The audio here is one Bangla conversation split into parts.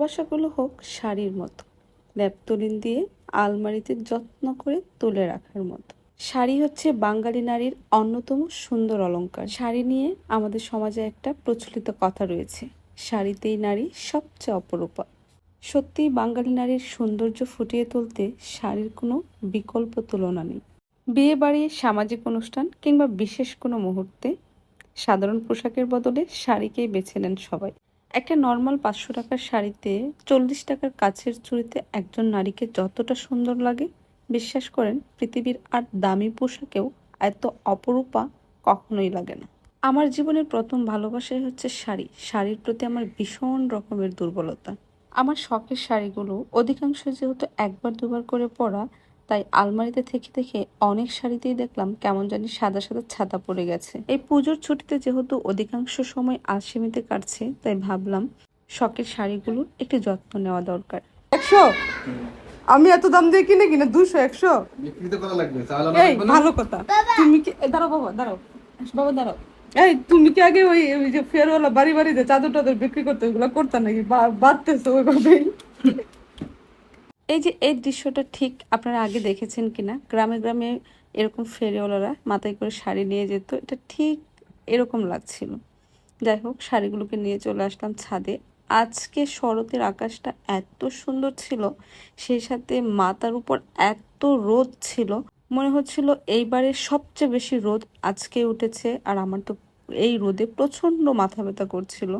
ভালোবাসাগুলো হোক শাড়ির মতো। ন্যাপতলিন দিয়ে আলমারিতে যত্ন করে তুলে রাখার মতো। শাড়ি হচ্ছে বাঙালি নারীর অন্যতম সুন্দর অলংকার। শাড়ি নিয়ে আমাদের সমাজে একটা প্রচলিত কথা রয়েছে, শাড়িতেই নারী সবচেয়ে অপরূপা সত্যিই বাঙালি নারীর সৌন্দর্য ফুটিয়ে তুলতে শাড়ির কোনো বিকল্প তুলনা নেই। বিয়ে বাড়ি, সামাজিক অনুষ্ঠান কিংবা বিশেষ কোনো মুহূর্তে সাধারণ পোশাকের বদলে শাড়িকেই বেছে নেন সবাই। একটা নর্মাল পাঁচশো টাকার শাড়িতে চল্লিশ টাকার কাছের চুড়িতে একজন নারীকে যতটা সুন্দর লাগে, বিশ্বাস করেন, পৃথিবীর আর দামি পোশাকেও এত অপরূপা কখনোই লাগে না। আমার জীবনের প্রথম ভালোবাসাই হচ্ছে শাড়ি। শাড়ির প্রতি আমার ভীষণ রকমের দুর্বলতা। আমার শখের শাড়িগুলো অধিকাংশ যেহেতু একবার দুবার করে পরা তাই আলমারিতে থেকে থেকে অনেক শাড়িতেই দেখলাম কেমন জানি সাদা সাদা ছাতা পড়ে গেছে। এই পুজোর ছুটিতে যেহেতু অধিকাংশ সময় আলসেমিতে কাটছে তাই ভাবলাম শখের শাড়িগুলোর একটু যত্ন নেওয়া দরকার। একশো? আমি এত দাম দিয়ে কিনে কিনে দুশো একশো? বিক্রি তো করা লাগবে চালানো এই ভালো কথা। তুমি কি দাঁড়াও বাবা দাঁড়াও বাবা দাঁড়াও। এই তুমি কি আগে ওই ওই যে ফেয়ারওয়ালা বাড়ি বাড়িতে চাদর টাদর বিক্রি করতে ওইগুলো করতে নাকি? বা- বাড়তেছো ওইভাবেই? এই যে এই দৃশ্যটা ঠিক আপনারা আগে দেখেছেন কিনা? গ্রামে গ্রামে এরকম ফেরিওয়ালারা মাথায় করে শাড়ি নিয়ে যেত, এটা ঠিক এরকম লাগছিল। যাই হোক, শাড়িগুলোকে নিয়ে চলে আসলাম ছাদে। আজকে শরতের আকাশটা এত সুন্দর ছিল, সেই সাথে মাথার উপর এত রোদ ছিল, মনে হচ্ছিল এইবারের সবচেয়ে বেশি রোদ আজকে উঠেছে, আর আমার তো এই রোদে প্রচণ্ড মাথা ব্যথা করছিল,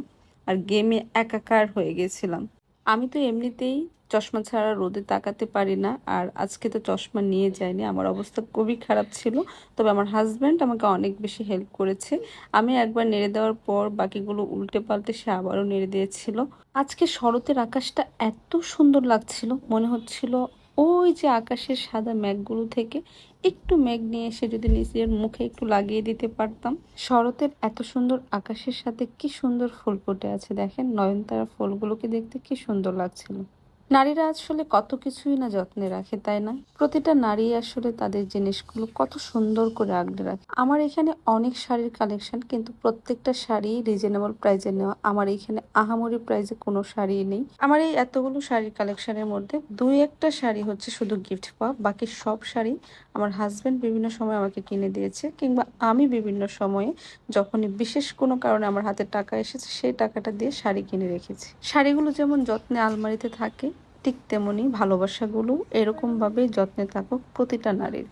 আর গেমে একাকার হয়ে গেছিলাম। আমি তো এমনিতেই চশমা ছাড়া রোদে তাকাতে পারি না। আর আজকে তো চশমা নিয়ে যায়নি আমার অবস্থা খুবই খারাপ ছিল। তবে আমার হাজব্যান্ড আমাকে অনেক বেশি হেল্প করেছে। আমি একবার নেড়ে দেওয়ার পর বাকিগুলো উল্টে পাল্টে সে আবারও নেড়ে দিয়েছিল। আজকে শরতের আকাশটা এত সুন্দর লাগছিল, মনে হচ্ছিল ওই যে আকাশের সাদা মেঘগুলো থেকে একটু মেঘ নিয়ে এসে যদি নিজের মুখে একটু লাগিয়ে দিতে পারতাম। শরতের এত সুন্দর আকাশের সাথে কি সুন্দর ফুল ফুটে আছে দেখেন, নয়নতারা ফুলগুলোকে দেখতে কি সুন্দর লাগছিল। নারীরা আসলে কত কিছুই না যত্নে রাখে, তাই না? প্রতিটা নারী আসলে তাদের জিনিসগুলো কত সুন্দর করে আগলে রাখে। আমার এখানে অনেক শাড়ির কালেকশন কিন্তু প্রত্যেকটা শাড়ি রিজনেবল প্রাইজে নেওয়া। আমার এখানে আহামরি প্রাইজে কোনো শাড়ি নেই। আমার এই এতগুলো শাড়ির কালেকশনের মধ্যে দুই একটা শাড়ি হচ্ছে শুধু গিফট পাওয়া। বাকি সব শাড়ি আমার হাজব্যান্ড বিভিন্ন সময় আমাকে কিনে দিয়েছে, কিংবা আমি বিভিন্ন সময়ে যখনই বিশেষ কোনো কারণে আমার হাতে টাকা এসেছে, সেই টাকাটা দিয়ে শাড়ি কিনে রেখেছি। শাড়িগুলো যেমন যত্নে আলমারিতে থাকে ঠিক তেমনি ভালোবাসাগুলো এরকমভাবে যত্নে থাকুক প্রতিটা নারীর।